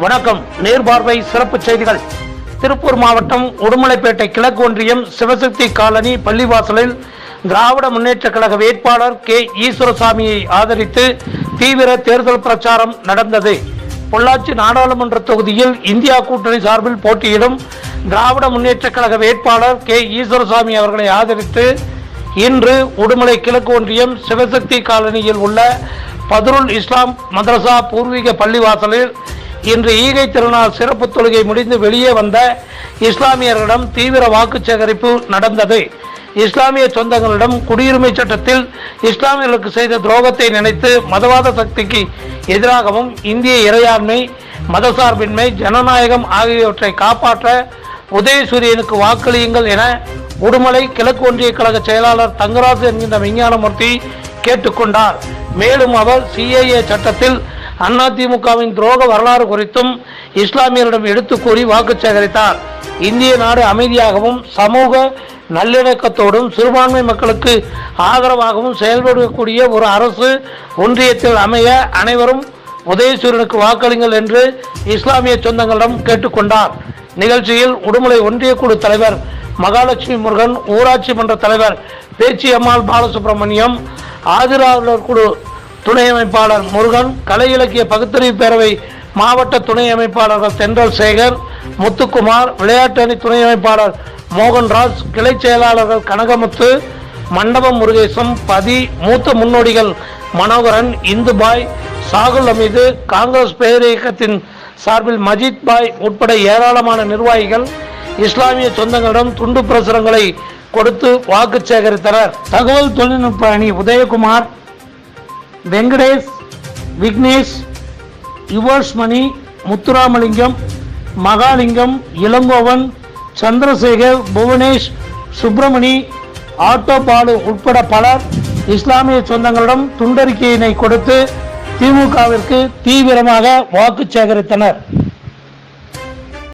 வணக்கம். நேர்பார்வை சிறப்பு செய்திகள். திருப்பூர் மாவட்டம் உடுமலைப்பேட்டை கிழக்கு ஒன்றியம் சிவசக்தி காலனி பள்ளிவாசலில் திராவிட முன்னேற்ற கழக வேட்பாளர் கே. ஈஸ்வரசாமியை ஆதரித்து தீவிர தேர்தல் பிரச்சாரம் நடந்தது. பொள்ளாச்சி நாடாளுமன்ற தொகுதியில் இந்தியா கூட்டணி சார்பில் போட்டியிடும் திராவிட முன்னேற்ற கழக வேட்பாளர் கே. ஈஸ்வரசாமி அவர்களை ஆதரித்து இன்று உடுமலை கிழக்கு ஒன்றியம் சிவசக்தி காலனியில் உள்ள பதுருல் இஸ்லாம் மதரசா பூர்வீக பள்ளிவாசலில் இன்று ஈகை திருநாள் சிறப்பு தொழுகை முடிந்து வெளியே வந்த இஸ்லாமியர்களிடம் தீவிர வாக்கு சேகரிப்பு நடந்தது. இஸ்லாமிய சொந்தங்களிடம் குடியுரிமை சட்டத்தில் இஸ்லாமியர்களுக்கு செய்த துரோகத்தை நினைத்து மதவாத சக்திக்கு எதிராகவும் இந்திய இறையாண்மை மதசார்பின்மை ஜனநாயகம் ஆகியவற்றை காப்பாற்ற உதயசூரியனுக்கு வாக்களியுங்கள் என உடுமலை கிழக்கு ஒன்றிய கழக செயலாளர் தங்கராசு என்கின்ற விஞ்ஞானமூர்த்தி கேட்டுக்கொண்டார். மேலும் அவர் சிஏஏ சட்டத்தில் அதிமுகவின் துரோக வரலாறு குறித்தும் இஸ்லாமியரிடம் எடுத்து கூறி வாக்கு சேகரித்தார். இந்திய நாடு அமைதியாகவும் சமூக நல்லிணக்கத்தோடும் சிறுபான்மை மக்களுக்கு ஆதரவாகவும் செயல்படக்கூடிய ஒரு அரசு ஒன்றியத்தில் அமைய அனைவரும் உதயசூரனுக்கு வாக்களிங்கள் என்று இஸ்லாமிய சொந்தங்களிடம் கேட்டுக்கொண்டார். நிகழ்ச்சியில் உடுமலை ஒன்றிய குழு தலைவர் மகாலட்சுமி முருகன் ஊராட்சி மன்ற தலைவர் பேச்சியம்மாள் பாலசுப்ரமணியம் ஆதிராளர் குழு துணை அமைப்பாளர் முருகன் கலை இலக்கிய பகுத்தறிவு பேரவை மாவட்ட துணை அமைப்பாளர்கள் தென்றல் சேகர் முத்துக்குமார் விளையாட்டு அணி துணை அமைப்பாளர் மோகன்ராஜ் கிளை செயலாளர்கள் கனகமுத்து மண்டபம் முருகேசம் பதி மூத்த முன்னோடிகள் மனோகரன் இந்துபாய் சாகுல் அமீது காங்கிரஸ் பேரியக்கத்தின் சார்பில் மஜித் பாய் உட்பட ஏராளமான நிர்வாகிகள் இஸ்லாமிய சொந்தங்களிடம் துண்டு பிரசுரங்களை கொடுத்து வாக்கு சேகரித்தனர். தகவல் தொழில்நுட்ப அணி உதயகுமார் வெங்கடேஷ் விக்னேஷ் யுவர்ஸ் மணி முத்துராமலிங்கம் மகாலிங்கம் இளங்கோவன் சந்திரசேகர் புவனேஷ் சுப்பிரமணி ஆட்டோ பாலு உட்பட பலர் இஸ்லாமிய சொந்தங்களிடம் துண்டறிக்கையினை கொடுத்து திமுகவிற்கு தீவிரமாக வாக்கு சேகரித்தனர்.